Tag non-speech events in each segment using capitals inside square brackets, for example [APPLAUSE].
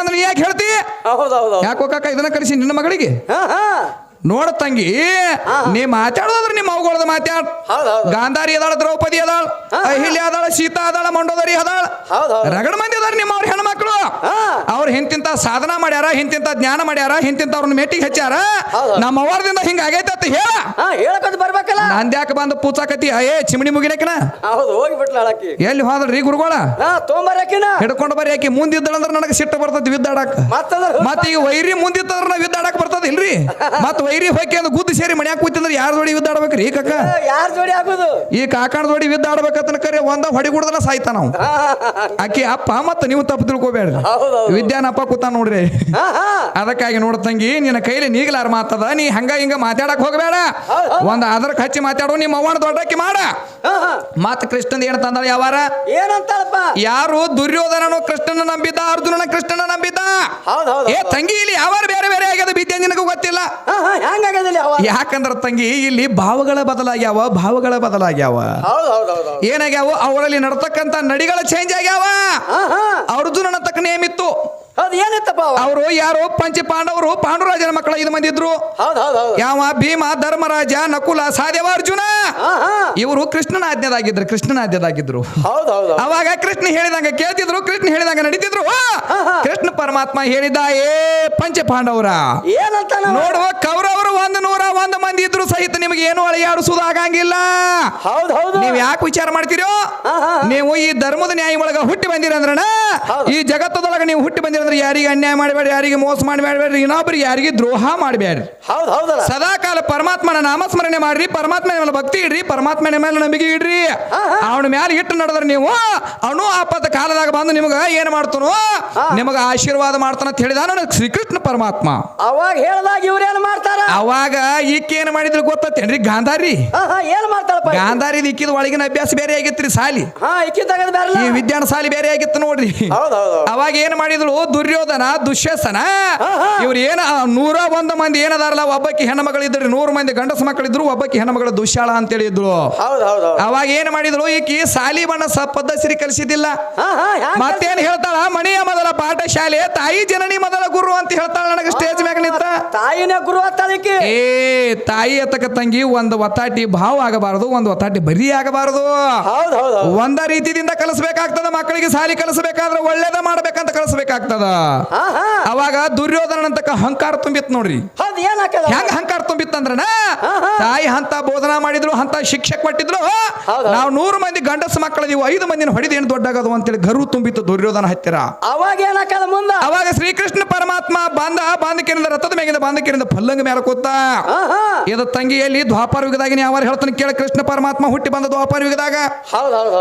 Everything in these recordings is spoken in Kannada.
ಅಂದ್ರೆ ಯಾಕೆ ಹೇಳ್ತಿ? ಹೌದೌದು ಯಾಕೋ ಕಾಕ ಇದನ್ನ ಕಲಿಸಿ ನಿನ್ನ ಮಗಳಿಗೆ? ಹಾ ಹಾ. ನೋಡ ತಂಗಿ ನೀ ಮಾತಾಡೋದ್ರ ನಿಮ್ಮ ಅವುಗಳದ ಮಾತಾಡ್ ಗಾಂಧಾರಿ ಅದಾಳ ದ್ರೌಪದಿ ಅದಾಳ ಅಹಿಲ್ಯ ಅದಾಳ ಸೀತಾ ಅದಾಳ ಮಂಡೋದರಿ ಅದಾಳ. ರಗಡ ಮಂದಿ ಅದಾರ ನಿಮ್ಮ ಅವ್ರ ಹೆಣ್ಮಕ್ಳು. ಆ ಅವ್ರು ಹಿಂತಿಂತ ಸಾಧನ ಮಾಡ್ಯಾರ ಹಿಂತಿಂತ ಜ್ಞಾನ ಮಾಡ್ಯಾರ ಹಿಂತಿಂತ ಅವ್ರನ್ನ ಮೇಟಿಗೆ ಹಚ್ಚಾರ ನಮ್ಮ ಅವರದಿಂದ ಹಿಂಗ ಆಗೈತೆ ಅಂತ ಹೇಳ. ಹೇಳಕಂತ ಬರ್ಬೇಕಲ್ಲ. ನಂದ್ಯಾಕ ಬಂದು ಪೂಚಾಕತಿ ಏ ಚಿಮಣಿ ಮುಗಿನಕಿನ? ಹೌದು ಹೋಗಿ ಎಲ್ಲಿ ಹೋದ್ರಿ ಗುರುಗಳ? ತೊಂಬರಕಿನ ಹಿಡ್ಕೊಂಡು ಬರೀ ಆಕಿ. ಮುಂದಿದ್ದಳಂದ್ರ ನನಗೆ ಸಿಟ್ಟು ಬರ್ತದ ವಿದ್ದಾಡಕ್. ಮತ್ತೆ ಮತ್ತ ಈಗ ವೈರಿ ಮುಂದಿತ್ತಂದ್ರ ನಾವು ವಿದ್ದಾಡಕ್ ಬರ್ತದ ಇಲ್ರಿ? [LAUGHS] ಮತ್ತೆ ವೈರಿ ಹೋಗಿ ಅಂದ್ರೆ ಗುದ್ದು ಸೇರಿ ಮನ್ಯಾಗ ಕೂತಿದ್ರೆ ಯಾರ ಜೋಡಿ ವಿದ್ದಾಡ್ಬೇಕ್ರಿ ಕಕ್ಕ ಯಾರ ಜೋಡಿ ಆಗುದು? ಈ ಕಾಕಣ ಜೋಡಿ ವಿದ್ದಾಡ್ಬೇಕಂತ ಕರೆ ಒಂದ ಹೊಡಿ ಸಾಯ್ತ ನಾವು ಆಕಿ ಅಪ್ಪ ಮತ್ತ ನೀವು ತಪ್ಪು ತಿಳ್ಕೊಬೇಡ್ರಿ. ವಿದ್ಯಾನಪ್ಪ ಕೂತ ನೋಡ್ರಿ. ಅದಕ್ಕಾಗಿ ನೋಡ ತಂಗಿ ನಿನ್ನ ಕೈಲಿ ನೀಗ್ಲಾರ ಮಾತದ ನೀ ಹಂಗ ಹಿಂಗ ಮಾತಾಡಕ್ ಹೋಗಬೇಡ. ಒಂದ್ ಅದ್ರ ಹಚ್ಚಿ ಮಾತಾಡೋ ನಿಮ್ಮ ಅವ್ವನ ದೊಡ್ಡಕ್ಕೆ ಮಾಡ. ಮತ್ತ ಕೃಷ್ಣನ್ ಏನ್ ತಂದಾಳ ಯಾವಾರ ಯಾರು ದುರ್ಯೋಧನನು ಕೃಷ್ಣನ ನಂಬಿದ್ದ ಅರ್ಜುನನ ಕೃಷ್ಣನ ನಂಬಿದ್ದ? ಏ ತಂಗಿ ಇಲ್ಲಿ ಯಾವಾರ ಬೇರೆ ಬೇರೆ ಆಗ್ಯದ ಬಿದ್ದೆ ನಿನಗೂ ಗೊತ್ತಿಲ್ಲ? ಹೆಂಗಾಗದಿಲ್ಲ ಯಾಕಂದ್ರ ತಂಗಿ ಇಲ್ಲಿ ಭಾವಗಳ ಬದಲಾಗ್ಯಾವ ಭಾವಗಳ ಬದಲಾಗ್ಯಾವ. ಹೌದ್ ಹೌದ್ ಹೌದ್ ಹೌದ್. ಏನಾಗ್ಯಾವ? ಅವರಲ್ಲಿ ನಡತಕ್ಕಂತ ನಡಿಗಳ ಚೇಂಜ್ ಆಗ್ಯಾವ. ಅವ್ರದ್ದು ಅರ್ಜುನನ ತಕ್ಕ ನೇಮಿತ್ತು ಅವರು ಯಾರು? ಪಂಚ ಪಾಂಡವರು ಪಾಂಡುರಾಜನ ಮಕ್ಕಳ ಐದು ಮಂದಿ ಇದ್ರು. ಹೌದ್ ಹೌದ್ ಹೌದ್. ಯಾವ ಭೀಮ ಧರ್ಮರಾಜ ನಕುಲ ಸಹದೇವ ಅರ್ಜುನ ಇವರು ಕೃಷ್ಣನ ಆಜ್ಞದಾಗಿದ್ರು ಕೃಷ್ಣನ ಆಜ್ಞದಾಗಿದ್ರು. ಹೌದ್ ಹೌದ್ ಹೌದ್. ಅವಾಗ ಕೃಷ್ಣ ಹೇಳಿದಂಗ ಕೇಳ್ತಿದ್ರು ಕೃಷ್ಣ ಹೇಳಿದಂಗ ನಡೀತಿದ್ರು. ಕೃಷ್ಣ ಪರಮಾತ್ಮ ಹೇಳಿದ ಏ ಪಂಚ ಪಾಂಡವರ ಏನಂತ ನೋಡುವ ಕೌರವರು ಒಂದ್ ನೂರ ಒಂದ್ ಮಂದಿ ಇದ್ರು ಸಹಿತ ನಿಮಗೆ ಏನು ಅಳೆಯಾಡಿಸುವುದು ಆಗಂಗಿಲ್ಲ. ಹೌದು ಹೌದು. ನೀವ್ ಯಾಕೆ ವಿಚಾರ ಮಾಡ್ತೀರೋ. ನೀವು ಈ ಧರ್ಮದ ನ್ಯಾಯ ಒಳಗ ಹುಟ್ಟಿ ಬಂದಿರಂದ್ರಣ ಈ ಜಗತ್ತದೊಳಗ ನೀವು ಹುಟ್ಟಿ ಬಂದಿರಂದ್ರೆ ಯಾರಿಗೆ ಅನ್ಯಾಯ ಮಾಡಬೇಡ್ರಿ ಯಾರಿಗೆ ಮೋಸ ಮಾಡಬೇಡ್ರಿ ಇನ್ನೊಬ್ಬರಿಗೆ ಯಾರಿಗೆ ದ್ರೋಹ ಮಾಡಬೇಡ್ರಿ. ಹೌದ್ ಹೌದಲ್ಲ? ಸದಾ ಕಾಲ ಪರಮಾತ್ಮನ ನಾಮಸ್ಮರಣೆ ಮಾಡ್ರಿ ಪರಮಾತ್ಮನ ಮೇಲೆ ಭಕ್ತಿ ಇಡ್ರಿ ಪರಮಾತ್ಮನ ಮೇಲೆ ನಂಬಿಕೆ ಇಡ್ರಿ. ಅವನ ಮೇಲೆ ಇಟ್ಟು ನಡೆದ್ರೆ ನೀವು ಅವನು ಆಪದ ಕಾಲದಾಗ ಬಂದು ನಿಮಗ ಏನ್ ಮಾಡ್ತಾನೋ ನಿಮಗ ಆಶೀರ್ವಾದ ಮಾಡ್ತಾನ ಅಂತ ಹೇಳಿದ ನನಗೆ ಶ್ರೀಕೃಷ್ಣ ಪರಮಾತ್ಮ. ಅವಾಗ ಹೇಳ್ದಾಗ ಇವ್ರೇನು ಮಾಡ್ತಾರ? ಅವಾಗ ಈಕೆ ಏನ್ ಮಾಡಿದ್ರು ಗೊತ್ತೇನ್ರಿ ಗಾಂಧಾರಿ. ಹಾ ಮಾಡ್ತಾಳಪ್ಪ ಗಾಂಧಾರಿ ಇಕ್ಕಿದ ಒಳಗಿನ ಅಭ್ಯಾಸ ಬೇರೆ ಆಗಿತ್ರಿ ಸಾಲಿ. ಈ ವಿದ್ಯಾನ ಸಾಲಿ ಬೇರೆ ಆಗಿತ್ತು ನೋಡ್ರಿ. ಅವಾಗ ಏನ್ ಮಾಡಿದ್ರು? ದುರ್ಯೋಧನ ದುಶ್ಯಸನ. ಇವ್ರು ಏನ ನೂರ ಒಂದು ಮಂದಿ ಏನದಾರಲ್ಲ ಒಬ್ಬಕ್ಕೆ ಹೆಣ್ಮಗಳು ಇದ್ರು ನೂರು ಮಂದಿ ಗಂಡಸ ಮಕ್ಕಳಿದ್ರು ಒಬ್ಬಕ್ಕೆ ಹೆಣ್ಮಗಳು ದುಶ್ಯಾಳ ಅಂತ ಹೇಳಿದ್ರು ಅವಾಗ ಏನ್ ಮಾಡಿದ್ರು ಈಕಿ ಸಾಲಿ ಬಣ್ಣ ಸ ಪದ್ಧತಿ ಕಲಿಸಿದಿಲ್ಲ ಮತ್ತೇನ್ ಹೇಳ್ತಾಳ ಮೊದಲ ಪಾಠಶಾಲೆ ತಾಯಿ ಜನನಿ ಮೊದಲ ಗುರು ಅಂತ ಹೇಳ್ತಾಳ ನನಗೆ ಸ್ಟೇಜ್ ಮ್ಯಾಗ ನಿಂತ. ತಾಯಿನೇ ಗುರು ಹತ್ತಾಳಿಕಿ ಏ ತಾಯಿ ಅತ್ತಕ ತಂಗಿ ಒಂದು ಒತ್ತಾಟಿ ಭಾವ ಆಗಬಾರದು ಒಂದು ಒತ್ತಾಟಿ ಬರಿ ಆಗಬಾರದು. ಹೌದ್ ಹೌದ್ ಹೌದ್. ಒಂದ ರೀತಿಯಿಂದ ಕಲಿಸ್ಬೇಕಾಗ್ತದ ಮಕ್ಕಳಿಗೆ ಸಾಲಿ ಕಲಿಸ್ಬೇಕಾದ್ರೆ ಒಳ್ಳೇದ ಮಾಡ್ಬೇಕಂತ ಕಲಿಸ್ಬೇಕಾಗ್ತದ. ಅವಾಗ ದುರ್ಯೋಧನ ಅಂತಕ ಹಂಕಾರ ತುಂಬಿತ್ತು ನೋಡ್ರಿ. ಹೌದ್ ಹೆಂಗ ಹಂಕಾರ ತುಂಬಿತ್ತಂದ್ರನ. ತಾಯಿ ಅಂತ ಬೋಧನಾ ಮಾಡಿದ್ರು ಅಂತ ಶಿಕ್ಷೆ ಕೊಟ್ಟಿದ್ರು. ನಾವು ನೂರು ಮಂದಿ ಗಂಡಸ ಮಕ್ಕಳಿದೀವಿ ಐದು ಮಂದಿನ ಹೊಡಿದ ಏನು ದೊಡ್ಡಾಗದು ಅಂತೇಳಿ ಗರು ತುಂಬಿತ್ತು ದುರ್ಯೋಧನ ಹತ್ತಿರ. ಅವಾಗ ಮುಂದ? ಅವಾಗ ಶ್ರೀಕೃಷ್ಣ ಪರಮಾತ್ಮ ಬಂದ ಬಾಂಧಕಿರಿಂದ ರಥದ ಮೇಗಿಂದ ಬಾಂಧಕಿರಿಂದ ಫಲ್ಲಂಗ ಮೇಲೆ ಕೂತ. ಇದು ತಂಗಿಯಲ್ಲಿ ದ್ವಾಪರ ಯುಗದಾಗ ಯಾರು ಹೇಳ್ತಾನೆ ಕೇಳ ಕೃಷ್ಣ ಪರಮಾತ್ಮ ಹುಟ್ಟಿ ಬಂದ ದ್ವಾಪರ ಯುಗದಾಗ.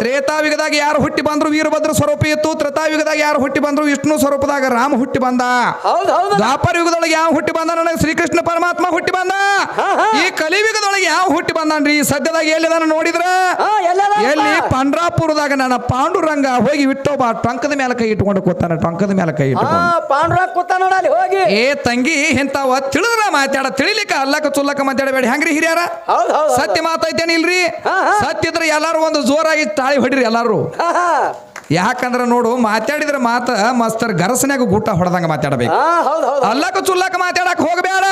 ತ್ರೇತಾ ಯುಗದಾಗ ಯಾರು ಹುಟ್ಟಿ ಬಂದ್ರು ವೀರಭದ್ರ ಸ್ವರೂಪ ಇತ್ತು ತ್ರೇತಾಯುಗದಾಗ ಯಾರು ಹುಟ್ಟಿ ಬಂದ್ರು ವಿಷ್ಣು ಸ್ವರೂಪದಾಗ ರಾಮ ಹುಟ್ಟಿ ಬಂದ. ದ್ವಾಪಾರ ಯುಗದೊಳಗೆ ಯಾವ ಹುಟ್ಟಿ ಬಂದ? ನನಗೆ ಶ್ರೀಕೃಷ್ಣ ಪರಮಾತ್ಮ ಹುಟ್ಟಿ ಬಂದ. ಈ ಕಲಿಯುಗದೊಳಗೆ ಯಾವ ಹುಟ್ಟಿ ಬಂದನ್ರಿ? ಸದ್ಯದಾಗ ಎಲ್ಲಿದಾನ ನೋಡಿದ್ರ? ಎಲ್ಲಿ ಪಂಡ್ರಾಪುರದಾಗ ನನ್ನ ಪಾಂಡುರಂಗ ಹೋಗಿ ವಿಟ್ಟೋಬ ಟಂಕದ ಮೇಲೆ ಕೈ ಇಟ್ಕೊಂಡು ಕೂತಾನ ಟೊಂಕದ ಮೇಲೆ ಕೈ ಇಟ್ಟು ಕೂತ ಹೋಗಿ. ಏ ತಂಗಿ ಇಂತಾವ ತಿಳಿದ್ರ ಮಾತಾಡ ತಿಳಿಲಿಕ್ಕ ಅಲ್ಲಕ ಚುಲ್ಲಕ ಮಾತಾಡಬೇಡಿ. ಹೆಂಗ್ರಿ ಹಿರಿಯಾರ. ಸತ್ಯ ಮಾತೈತೇನ ಇಲ್ರಿ? ಹಾ, ಹಾ. ಸತ್ಯ ಇದ್ರೆ ಎಲ್ಲಾರು ಒಂದು ಜೋರಾಗಿ ತಾಳಿ ಹೊಡಿರಿ ಎಲ್ಲಾರು. ಯಾಕಂದ್ರ ನೋಡು ಮಾತಾಡಿದ್ರ ಮಾತ ಮಸ್ತರ್ ಗರಸನ್ಯಾಗ ಗುಟ್ಟ ಹೊಡೆದಂಗ ಮಾತಾಡಬೇಕು. ಅಲ್ಲಕ ಚುಲ್ಲಕ ಮಾತಾಡಕ್ ಹೋಗಬೇಡ.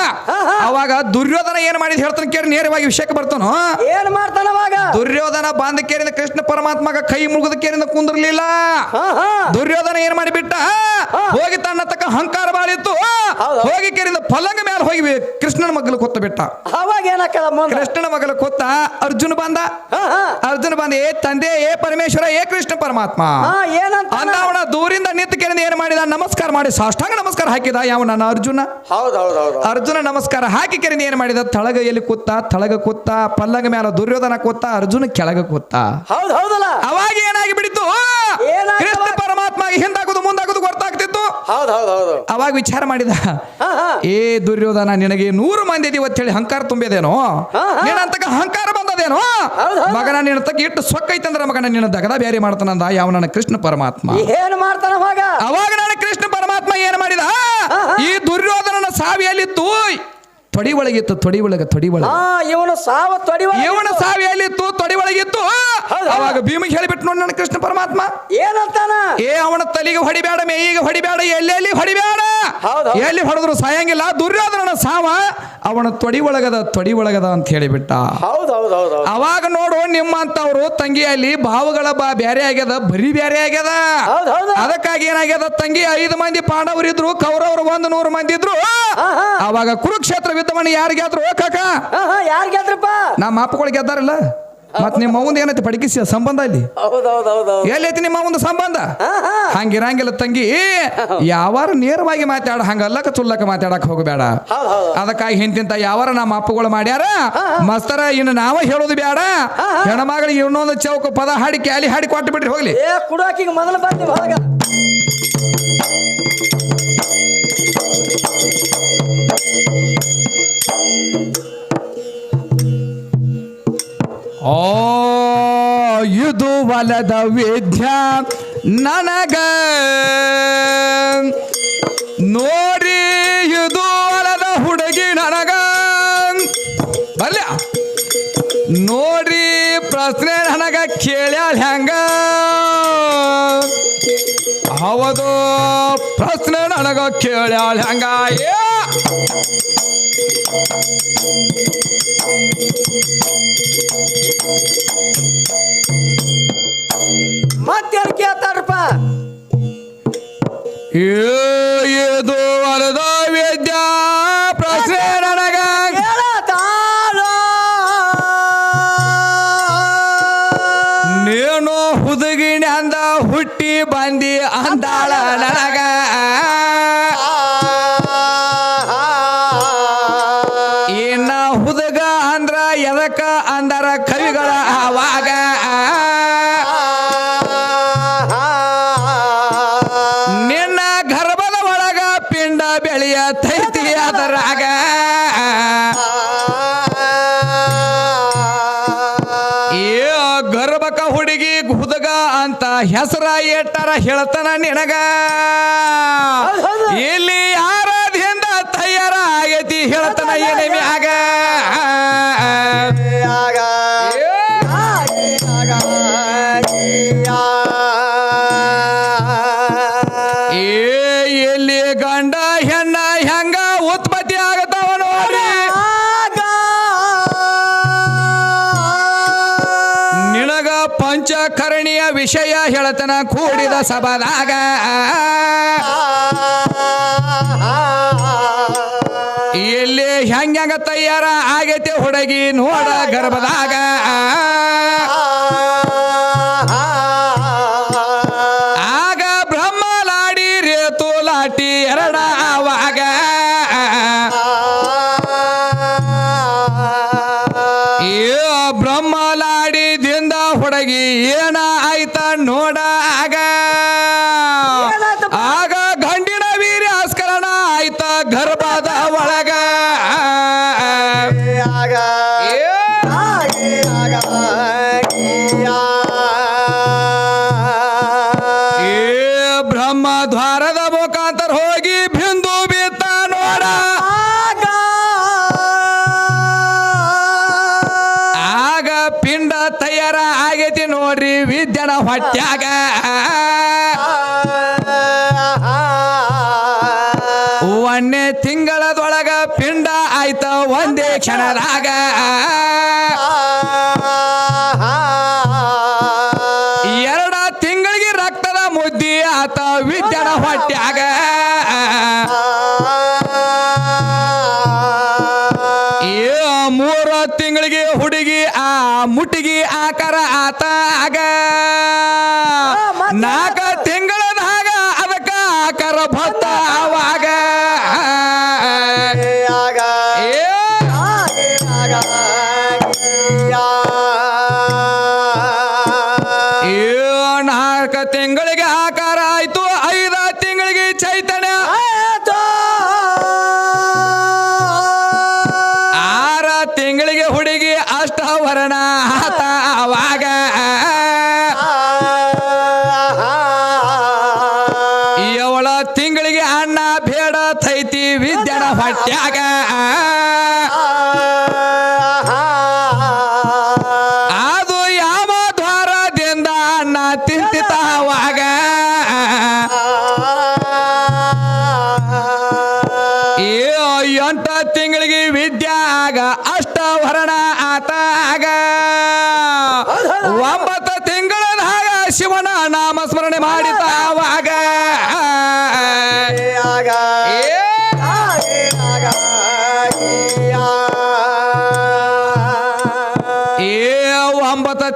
ಅವಾಗ ದುರ್ಯೋಧನ ಏನ್ ಮಾಡಿದ್ ಹೇಳ್ತಾನೆ ಕೇಳಿ ನೇರವಾಗಿ ವಿಷಯಕ್ಕೆ ಬರ್ತಾನೋ? ಏನ್ ಮಾಡ್ತಾನ ಅವಾಗ? ದುರ್ಯೋಧನ ಬಾಂಧ ಕೇರಿಂದ ಕೃಷ್ಣ ಪರಮಾತ್ಮಗ ಕೈ ಮುಗಿದ ಕೇರಿಂದ ಕುಂದಿರ್ಲಿಲ್ಲ. ದುರ್ಯೋಧನ ಏನ್ ಮಾಡಿಬಿಟ್ಟ? ಹೋಗಿ ತನ್ನ ತಕ್ಕ ಹಂಕಾರ ಬಾಳಿತ್ತು. ಹೋಗಿ ಕೇರಿಂದ ಪಲ್ಲಂಗ ಮೇಲೆ ಹೋಗಿ ಕೃಷ್ಣನ ಮಗಲು ಕೊತ್ತ ಬಿಟ್ಟ. ಅವಾಗ ಕೃಷ್ಣನ ಮಗಲು ಕೊತ್ತ ಅರ್ಜುನ ಬಂದ. ಅರ್ಜುನ್ ಹಾ. ಅರ್ಜುನ ಬಂದ ಏ ತಂದೆ ಏ ಪರಮೇಶ್ವರ ಏ ಕೃಷ್ಣ ಪರಮಾತ್ಮ. ಏನಂತ ದೂರಿಂದ ನಿಂತು ಕೇಳಿದ ಏನ್ ಮಾಡಿದ? ನಮಸ್ಕಾರ ಮಾಡಿ. ಸಾಷ್ಟಾಂಗ ನಮಸ್ಕಾರ ಹಾಕಿದ. ಯಾವ ನನ್ನ ಅರ್ಜುನ? ಹೌದ್ ಹೌದ್ ಹೌದ್ ಅರ್ಜುನ ನಮಸ್ಕಾರ ಹಾಕಿ ಕೇಳಿದ ಏನ್ ಮಾಡಿದ? ತಳಗ ಎಲ್ಲಿ ಕೂತ ತಳಗ ಕೂತ ಪಲ್ಲಂಗ ಮೇಲೆ ದುರ್ಯೋಧನ ಕೂತ ಅರ್ಜುನ ಕೆಳಗ ಕೂತ. ಹೌದು ಹೌದಲ್ಲ? ಅವಾಗ ಏನಾಗಿ ಬಿಡಿತು ಪರಮಾತ್ಮ ಕೃಷ್ಣ ಪರಮಾತ್ಮ ಹಿಂದಾಗುದು ಹಿಂದಾಗುದು ಮುಂದಾಗುದು ಗೊತ್ತಾಗ್ತಿತ್ತು ಹೌದ್ ಹೌದ್ ಹೌದು ಅವಾಗ ವಿಚಾರ ಮಾಡಿದ ಹಾ ಹಾ. ಏ ದುರ್ಯೋಧನ ನಿನಗೆ ನೂರು ಮಂದಿ ಇದೀವಿ ಅಂತ ಹೇಳಿ ಹಂಕಾರ ತುಂಬಿದೇನೋ. ನಿನ್ನಂತಕ ಹಂಕಾರ ಬಂದದೇನೋ? ಹೌದ್ ಹೌದು. ಮಗನ ನಿನ್ನ ತಕ್ಕ ಇಟ್ಟು ಸೊಕ್ಕೈತಂದ್ರ ಮಗನ ನಿನ್ನ ದಗದ ಬೇರೆ ಮಾಡ್ತಾನಂದ ಯಾವ ನನ್ನ ಕೃಷ್ಣ ಪರಮಾತ್ಮ? ಏನ್ ಮಾಡ್ತಾನ ಅವಾಗ? ಅವಾಗ ನಾನು ಕೃಷ್ಣ ಪರಮಾತ್ಮ ಏನ್ ಮಾಡಿದ. ಈ ದುರ್ಯೋಧನನ ಸಾವಿಯಲ್ಲಿತ್ತು ತೊಡಿ ಒಳಗಿತ್ತು ತೊಡಿ ಒಳಗ ತೊಡಿ ಒಳಗ ಇವನ ಸಾವ ತೊಡಿ ಇವನ ಸಾವು ಎಲ್ಲಿತ್ತು? ತೊಡಿ ಒಳಗಿತ್ತು. ಅವಾಗ ಭೀಮಿಗೆ ಹೇಳಿಬಿಟ್ಟು ನೋಡಿ ನನ್ನ ಕೃಷ್ಣ ಪರಮಾತ್ಮ. ಏನಂತಾನ? ಏ ಅವನ ತಲೆಗೆ ಹೊಡಿಬೇಡ ಮೇಯಿಗೆ ಹೊಡಿಬೇಡ ಎಲ್ಲೆಲ್ಲಿ ಹೊಡಿಬೇಡ? ಹೌದು. ಎಲ್ಲಿ ಹೊಡೆದ್ರು ಸಾಯಂಗಿಲ್ಲ ದುರ್ಯೋಧನ ಸಾವ ಅವನ ತೊಡಿ ಒಳಗದ ತೊಡಿ ಒಳಗದ ಅಂತ ಹೇಳಿಬಿಟ್ಟ. ಹೌದ್ ಹೌದ್ ಹೌದು ಹೌದ್. ಅವಾಗ ನೋಡು ನಿಮ್ಮಂತವ್ರು ತಂಗಿಯಲ್ಲಿ ಭಾವಗಳ ಬಾ ಬ್ಯಾರೆ ಆಗ್ಯದ ಬರೀ ಬ್ಯಾರೆ ಆಗ್ಯದ. ಅದಕ್ಕಾಗಿ ಏನಾಗ್ಯದ ತಂಗಿ ಐದು ಮಂದಿ ಪಾಂಡವರು ಇದ್ರು ಕೌರವರು ಒಂದು ನೂರು ಮಂದಿ ಇದ್ರು. ಅವಾಗ ಕುರುಕ್ಷೇತ್ರ ಯುದ್ಧವನ್ನು ಯಾರು ಗೆದ್ರು ಓ ಕಾಕ. ಯಾರ್ ಗೆದ್ರಪ್ಪ ನಮ್ಮ ಅಪ್ಪಗಳು ಗೆದ್ದಾರಲ್ಲ ಮತ್ ನಿಮ್ಮ ಅವಂದ ಏನೈತಿ ಪಡಿಕಿಸಿ ಸಂಬಂಧ ಇಲ್ಲಿ ಎಲ್ಲೈತಿ ನಿಮ್ಮ ಒಂದು ಸಂಬಂಧ? ಹಂಗಿರಂಗಿಲ್ಲ ತಂಗಿ. ಯಾವಾರ ನೇರವಾಗಿ ಮಾತಾಡ ಹಂಗಲ್ಲಕ ಚುಲ್ಲಕ ಮಾತಾಡಕ್ ಹೋಗಬೇಡ. ಅದಕ್ಕಾಗಿ ಹಿಂತಿಂತ ಯಾವಾರ ನಮ್ಮ ಅಪ್ಪಗಳು ಮಾಡ್ಯಾರ? ಮಸ್ತರ ಇನ್ನು ನಾವ ಹೇಳೋದು ಬೇಡ ಹೆಣ್ಮಗಳಿಗೆ ಇನ್ನೊಂದು ಚೌಕ ಪದ ಹಾಡಿ ಕ್ಯಾಲಿ ಹಾಡಿ ಕೊಟ್ಟು ಬಿಡ್ರಿ ಹೋಗ್ಲಿ ಮೊದಲು ಇದು ವಿದ್ಯ ನನಗ. ನೋಡಿ ಇದು ಬಲದ ಹುಡುಗಿ ನನಗ. ಬರ್ಲ ನೋಡಿ ಪ್ರಶ್ನೆ ನನಗ ಕೇಳ್ಯಾಳ ಹೆಂಗ. ಹೌದು, ಪ್ರಶ್ನೆ ನನಗ ಕೇಳ್ಯಾಳ ಹೆಂಗ. ಮತ್ತೇನ್ ಕೇಳ್ತಾರಪ್ಪ. ಇದು ವರದ ವಿದ್ಯಾ ಪ್ರಶ್ನೆ ನನಗ ನೀನು ಅಂದ ಹುಟ್ಟಿ ಬಂದಿ ಅಂದಾಳ. ನನಗ. ಬೆಳೆಯ ತೈತಿ ಅದರಾಗ. ಏ ಗರ್ಭಕ ಹುಡುಗಿ ಹುದಗ ಅಂತ ಹೆಸರ ಇಟ್ಟಾರ ಹೇಳ್ತಾನ ನಿನಗ. ಇಲ್ಲಿ ಯಾರದಿಂದ ತಯಾರ ಆಗೈತಿ ಹೇಳ್ತಾನ ಏನೇ ಮ್ಯಾಗ. ವಿಷಯ ಹೇಳತನ ಕೂಡಿದ ಸಭಾದಾಗ. ಎಲ್ಲಿ ಹೆಂಗ ತಯಾರ ಆಗೈತೆ ಹುಡುಗಿ ನೋಡ ಗರ್ಭದಾಗ. ತಯಾರ ಆಗೈತಿ ನೋಡ್ರಿ ವಿದ್ಯನ ಹೊಟ್ಯಾಗ. ಒಂದೇ ತಿಂಗಳದೊಳಗ ಪಿಂಡ ಆಯ್ತ ಒಂದೇ ಕ್ಷಣದಾಗ. ಮೂರ ತಿಂಗಳಿಗೆ ಹುಡುಗಿ ಆ ಮುಟಿಗಿ ಆಕಾರ ಆತ ಆಗ ಮತ್ತೆ?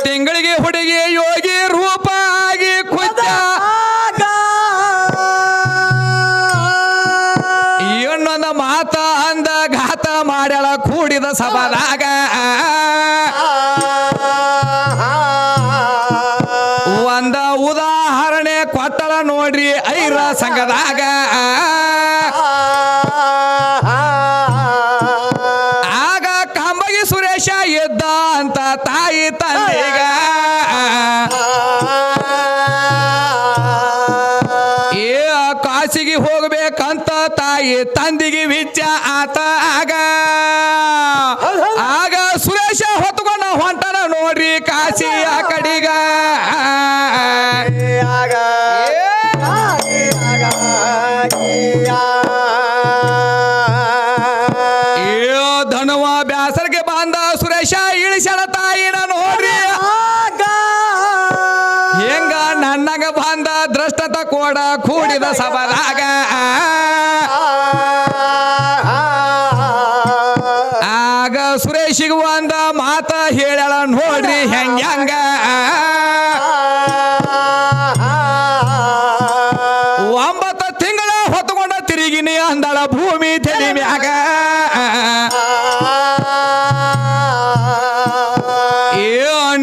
ತಿಂಗಳಿಗೆ ಹುಡುಗಿ ಯೋಗಿ ರೂಪ ಆಗಿ ಕುಚ್ಚ ಇನ್ನೊಂದು ಮಾತ ಅಂದ ಘಾತ ಮಾಡ್ಯಾಳ ಕೂಡಿದ ಸಭಾದಾಗ ಒಂದ ಉದಾಹರಣೆ ಕೊಟ್ಟಳ ನೋಡ್ರಿ ಐರ ಸಂಘದಾಗ. ತಾಯಿ ತಂದಿಗೆ ವಿಚ್ಚ ಆತ ಆಗ. ಆಗ ಸುರೇಶ ಹೊತ್ಕೊಂಡ ಹೊಂಟನ ನೋಡ್ರಿ ಕಾಶಿಯ ಕಡಿಗ. ಏ ಧನುವ ಬ್ಯಾಸರ್ಗೆ ಬಂದ ಸುರೇಶ ಇಳಿಸಳ ತಾಯಿನ ನೋಡ್ರಿ. ಹೆಂಗ ನನ್ನಗ ಬಂದ ದ್ರಷ್ಟತ ಕೋಡ ಕೂಡಿದ ಸಭದಾಗ ಸುರೇಶಿಗೆ ಒಂದ ಮಾತ ಹೇಳಳ ನೋಡ್ರಿ ಹೆಂಗ್ಯಾಂಗ ಒಂಬತ್ತು ತಿಂಗಳ ಹೊತ್ಕೊಂಡ ತಿರುಗಿನಿ ಅಂದಳ ಭೂಮಿ ತೆಲಿ ಮ್ಯಾಗ. ಏ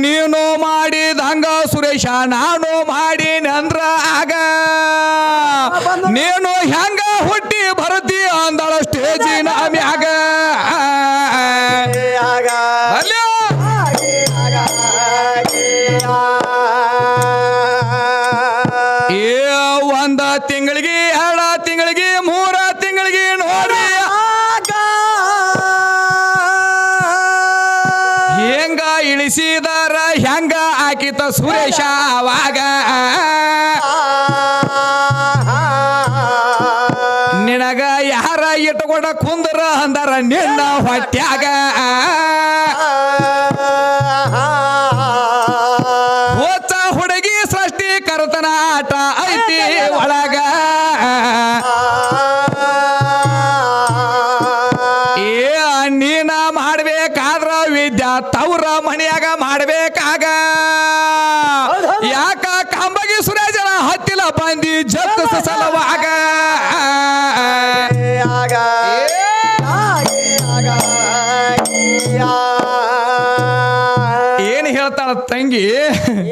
ನೀನು ಮಾಡಿದಂಗ ಸುರೇಶ ನಾನು ಮಾಡಿನಂದ್ರ ಆಗ. ನೀನು ಹೆಂಗ ಹುಟ್ಟಿ ಬರುತ್ತಿ? ಇಳಿಸಿದಾರ ಹೆಂಗ ಆಕಿತ ಸುರೇಶ ಅವಾಗ? ನಿನಗ ಯಾರ ಇಟ್ಕೊಂಡ ಕುಂದ್ರ ಅಂದರ ನಿನ್ನ ಹೊಟ್ಯಾಗ? ಬಂದಿ ಜತ್ ಸಲವಾಗ ಏನು ಹೇಳ್ತಾಳ ತಂಗಿ?